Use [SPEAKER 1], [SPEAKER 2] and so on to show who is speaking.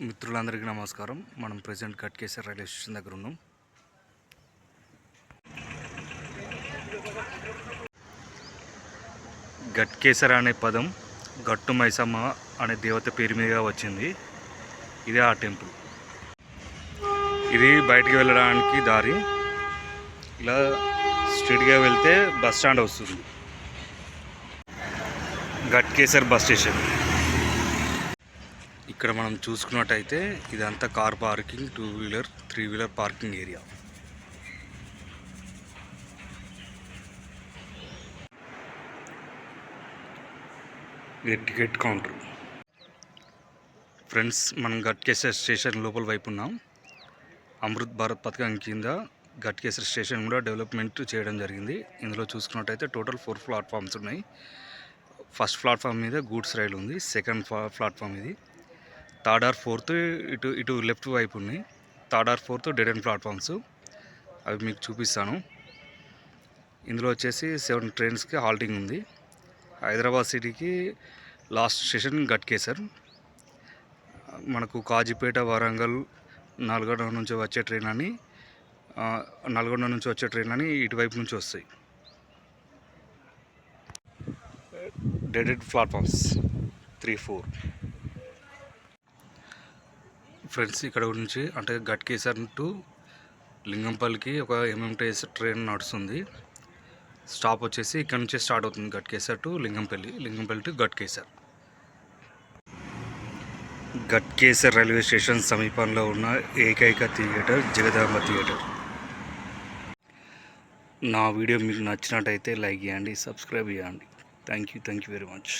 [SPEAKER 1] మిత్రులందరికీ నమస్కారం. మనం ప్రజెంట్ గట్కేశ్వర రైల్వే స్టేషన్ దగ్గర ఉన్నాం. గట్కేసర అనే పదం గట్టు మైసమ్మ అనే దేవత పేరు మీదుగా వచ్చింది. ఇదే ఆ టెంపుల్. ఇది బయటికి వెళ్ళడానికి దారి. ఇలా స్ట్రీట్గా వెళ్తే బస్ స్టాండ్ వస్తుంది. Ghatkesar bus station. ఇక్కడ మనం చూసుకున్నట్టయితే ఇదంతా car parking two wheeler three wheeler parking area. Ticket counter. Friends మనం గట్కేశ్వర స్టేషన్ లోపల వైపు ఉన్నాం. అమృత్ భారత్ పథకం కింద గట్కేశ్వర స్టేషన్ కూడా డెవలప్మెంట్ చేయడం జరిగింది. ఇందులో చూసుకున్నట్టయితే టోటల్ ఫోర్ ప్లాట్ఫామ్స్ ఉన్నాయి. ఫస్ట్ ప్లాట్ఫామ్ మీద గూడ్స్ రైలు ఉంది. సెకండ్ ప్లాట్ఫామ్ ఇది. థర్డ్ ఆర్ ఫోర్త్ ఇటు ఇటు లెఫ్ట్ వైపు ఉన్నాయి. Third or fourth dead end platforms. అవి మీకు చూపిస్తాను. ఇందులో వచ్చేసి సెవెన్ ట్రైన్స్కి హాల్టింగ్ ఉంది. హైదరాబాద్ సిటీకి లాస్ట్ స్టేషన్ గట్కేసర్. మనకు కాజీపేట వరంగల్ నల్గొండ నుంచి వచ్చే ట్రైన్ అని నల్గొండ నుంచి వచ్చే ట్రైన్ అని ఇటువైపు నుంచి వస్తాయి. డెడెడ్ ప్లాట్ఫామ్స్ త్రీ ఫోర్ ఫ్రెండ్స్ ఇక్కడ నుంచి అంటే గట్కేసర్ టు లింగంపల్లికి ఒక ఎంఎంటీఎస్ ట్రైన్ నడుస్తుంది. స్టాప్ వచ్చేసి ఇక్కడ నుంచి స్టార్ట్ అవుతుంది Ghatkesar to Lingampally Lingampally to Ghatkesar Ghatkesar railway station సమీపంలో ఉన్న ఏకైక థియేటర్ జగదాంబ థియేటర్. నా వీడియో మీకు నచ్చినట్టయితే లైక్ చేయండి సబ్స్క్రైబ్ చేయండి. Thank you thank you very much